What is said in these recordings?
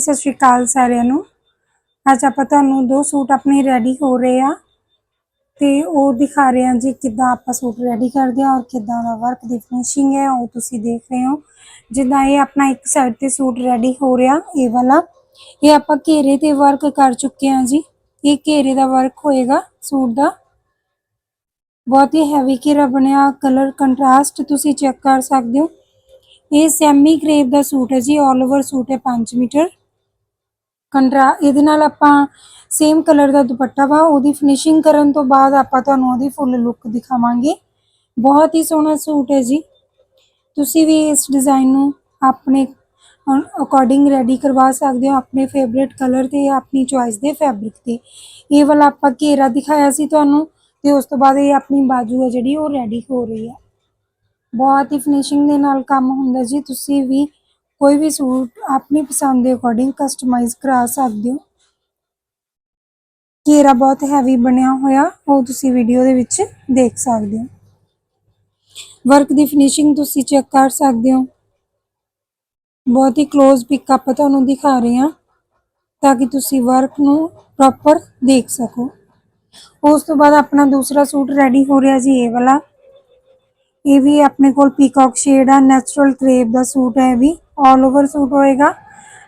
ਸਤਿ ਸ਼੍ਰੀ ਅਕਾਲ ਸਾਰਿਆਂ ਨੂੰ। ਅੱਜ ਆਪਾਂ ਤੁਹਾਨੂੰ ਦੋ ਸੂਟ ਆਪਣੇ ਰੈਡੀ ਹੋ ਰਹੇ ਆ ਤੇ ਉਹ ਦਿਖਾ ਰਹੇ ਹਾਂ ਜੀ ਕਿੱਦਾਂ ਆਪਾਂ ਸੂਟ ਰੈਡੀ ਕਰਦੇ ਆ ਔਰ ਕਿੱਦਾਂ ਦਾ ਵਰਕ ਦੀ ਫਿਨਿਸ਼ਿੰਗ ਹੈ, ਉਹ ਤੁਸੀਂ ਦੇਖ ਰਹੇ ਹੋ। ਜਿੱਦਾਂ ਇਹ ਆਪਣਾ ਇੱਕ ਸਾਈਡ ਤੇ ਸੂਟ ਰੈਡੀ ਹੋ ਰਿਹਾ, ਇਹ ਵਾਲਾ। ਇਹ ਆਪਾਂ ਘੇਰੇ ਤੇ ਵਰਕ ਕਰ ਚੁੱਕੇ ਹਾਂ ਜੀ। ਇਹ ਘੇਰੇ ਦਾ ਵਰਕ ਹੋਏਗਾ ਸੂਟ ਦਾ। ਬਹੁਤ ਹੀ ਹੈਵੀ ਘੇਰਾ ਬਣਿਆ ਕਲਰ ਕੰਟਰਾਸਟ ਤੁਸੀਂ ਚੈੱਕ ਕਰ ਸਕਦੇ ਹੋ। ਇਹ ਸੈਮੀ ਕ੍ਰੇਪ ਦਾ ਸੂਟ ਹੈ ਜੀ ਆਲ ਓਵਰ ਸੂਟ ਹੈ 5 ਮੀਟਰ। ਕੰਟਰਾ ਇਹਦੇ ਨਾਲ ਆਪਾਂ ਸੇਮ ਕਲਰ ਦਾ ਦੁਪੱਟਾ ਵਾ, ਉਹਦੀ ਫਿਨਿਸ਼ਿੰਗ ਕਰਨ ਤੋਂ ਬਾਅਦ ਆਪਾਂ ਤੁਹਾਨੂੰ ਉਹਦੀ ਫੁੱਲ ਲੁੱਕ ਦਿਖਾਵਾਂਗੇ। ਬਹੁਤ ਹੀ ਸੋਹਣਾ ਸੂਟ ਹੈ ਜੀ। ਤੁਸੀਂ ਵੀ ਇਸ ਡਿਜ਼ਾਈਨ ਨੂੰ ਆਪਣੇ ਅਕੋਰਡਿੰਗ ਰੈਡੀ ਕਰਵਾ ਸਕਦੇ ਹੋ, ਆਪਣੇ ਫੇਵਰੇਟ ਕਲਰ ਤੇ ਆਪਣੀ ਚੁਆਇਸ ਦੇ ਫੈਬਰਿਕ ਤੇ। ਇਹ ਵਾਲਾ ਆਪਾਂ ਘੇਰਾ ਦਿਖਾਇਆ ਸੀ ਤੁਹਾਨੂੰ ਤੇ ਉਸ ਤੋਂ ਬਾਅਦ ਇਹ ਆਪਣੀ ਬਾਜੂ ਹੈ ਜਿਹੜੀ ਉਹ ਰੈਡੀ ਹੋ ਰਹੀ ਹੈ ਬਹੁਤ ਹੀ ਫਿਨਿਸ਼ਿੰਗ ਦੇ ਨਾਲ ਕੰਮ ਹੁੰਦਾ ਜੀ। ਤੁਸੀਂ ਵੀ ਕੋਈ ਵੀ ਸੂਟ ਆਪਣੀ ਪਸੰਦ ਦੇ ਅਕੋਰਡਿੰਗ ਕਸਟਮਾਈਜ਼ ਕਰਾ ਸਕਦੇ ਹੋ। ਘੇਰਾ ਬਹੁਤ ਹੈਵੀ ਬਣਿਆ ਹੋਇਆ, ਉਹ ਤੁਸੀਂ ਵੀਡੀਓ ਦੇ ਵਿੱਚ ਦੇਖ ਸਕਦੇ ਹੋ। ਵਰਕ ਦੀ ਫਿਨਿਸ਼ਿੰਗ ਤੁਸੀਂ ਚੈੱਕ ਕਰ ਸਕਦੇ ਹੋ। ਬਹੁਤ ਹੀ ক্লোਜ਼ ਪਿਕ ਤੁਹਾਨੂੰ ਦਿਖਾ ਰਹੇ ਹਾਂ, ਤਾਂ ਕਿ ਤੁਸੀਂ ਵਰਕ ਨੂੰ ਪ੍ਰੋਪਰ ਦੇਖ ਸਕੋ। ਉਸ ਤੋਂ ਬਾਅਦ ਆਪਣਾ ਦੂਸਰਾ ਸੂਟ ਰੈਡੀ ਹੋ ਰਿਹਾ ਜੀ, ਇਹ ਵਾਲਾ। ਇਹ ਵੀ ਆਪਣੇ ਕੋਲ ਪੀਕਾਕ ਸ਼ੇਡ ਆ ਨੈਚੁਰਲ ਕ੍ਰੇਪ ਦਾ ਸੂਟ ਹੈ ਇਹ ਵੀ। ਆਲ ਓਵਰ ਸੂਟ ਹੋਏਗਾ।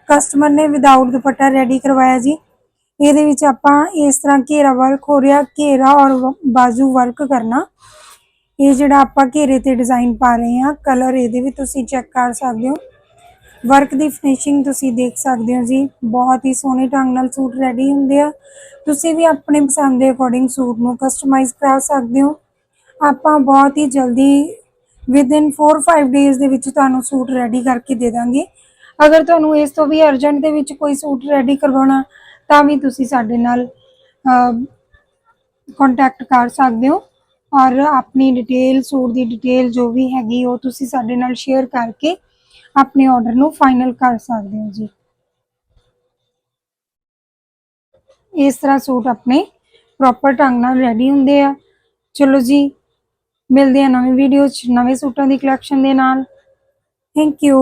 ਕਸਟਮਰ ਨੇ ਵਿਦਆਊਟ ਦੁਪੱਟਾ ਰੈਡੀ ਕਰਵਾਇਆ ਜੀ। ਇਹਦੇ ਵਿੱਚ ਆਪਾਂ ਇਸ ਤਰ੍ਹਾਂ ਘੇਰਾ ਵਰਕ ਹੋ ਰਿਹਾ, ਘੇਰਾ ਔਰ ਬਾਜੂ ਵਰਕ ਕਰਨਾ। ਇਹ ਜਿਹੜਾ ਆਪਾਂ ਘੇਰੇ ਤੇ ਡਿਜ਼ਾਈਨ ਪਾ ਰਹੇ ਹਾਂ ਕਲਰ ਇਹਦੇ ਵੀ ਤੁਸੀਂ ਚੈੱਕ ਕਰ ਸਕਦੇ ਹੋ। ਵਰਕ ਦੀ ਫਿਨਿਸ਼ਿੰਗ ਤੁਸੀਂ ਦੇਖ ਸਕਦੇ ਹੋ ਜੀ। ਬਹੁਤ ਹੀ ਸੋਹਣੇ ਢੰਗ ਨਾਲ ਸੂਟ ਰੈਡੀ ਹੁੰਦੇ ਆ। ਤੁਸੀਂ ਵੀ ਆਪਣੇ ਪਸੰਦ ਦੇ ਅਕੋਰਡਿੰਗ ਸੂਟ ਨੂੰ ਕਸਟਮਾਈਜ਼ ਕਰਾ ਸਕਦੇ ਹੋ। ਆਪਾਂ ਬਹੁਤ ਹੀ ਜਲਦੀ ਵਿਦਿਨ 4-5 ਡੇਜ਼ ਦੇ ਵਿੱਚ ਤੁਹਾਨੂੰ ਸੂਟ ਰੈਡੀ ਕਰਕੇ ਦੇ ਦਾਂਗੇ। ਅਗਰ ਤੁਹਾਨੂੰ ਇਸ ਤੋਂ ਵੀ ਅਰਜੈਂਟ ਦੇ ਵਿੱਚ ਕੋਈ ਸੂਟ ਰੈਡੀ ਕਰਵਾਉਣਾ, ਤਾਂ ਵੀ ਤੁਸੀਂ ਸਾਡੇ ਨਾਲ ਕੰਟੈਕਟ ਕਰ ਸਕਦੇ ਹੋ। ਔਰ ਆਪਣੀ ਡਿਟੇਲ ਸੂਟ ਦੀ ਡਿਟੇਲ ਜੋ ਵੀ ਹੈਗੀ, ਉਹ ਤੁਸੀਂ ਸਾਡੇ ਨਾਲ ਸ਼ੇਅਰ ਕਰਕੇ ਆਪਣੇ ਆਰਡਰ ਨੂੰ ਫਾਈਨਲ ਕਰ ਸਕਦੇ ਹੋ ਜੀ। ਇਸ ਤਰ੍ਹਾਂ ਸੂਟ ਆਪਣੇ ਪ੍ਰੋਪਰ ਢੰਗ ਨਾਲ ਰੈਡੀ ਹੁੰਦੇ ਆ। ਚਲੋ ਜੀ ਮਿਲਦੇ ਆ ਨਵੀਂ ਵੀਡੀਓ 'ਚ ਨਵੇਂ ਸੂਟਾਂ ਦੀ ਕਲੈਕਸ਼ਨ ਦੇ ਨਾਲ। Thank you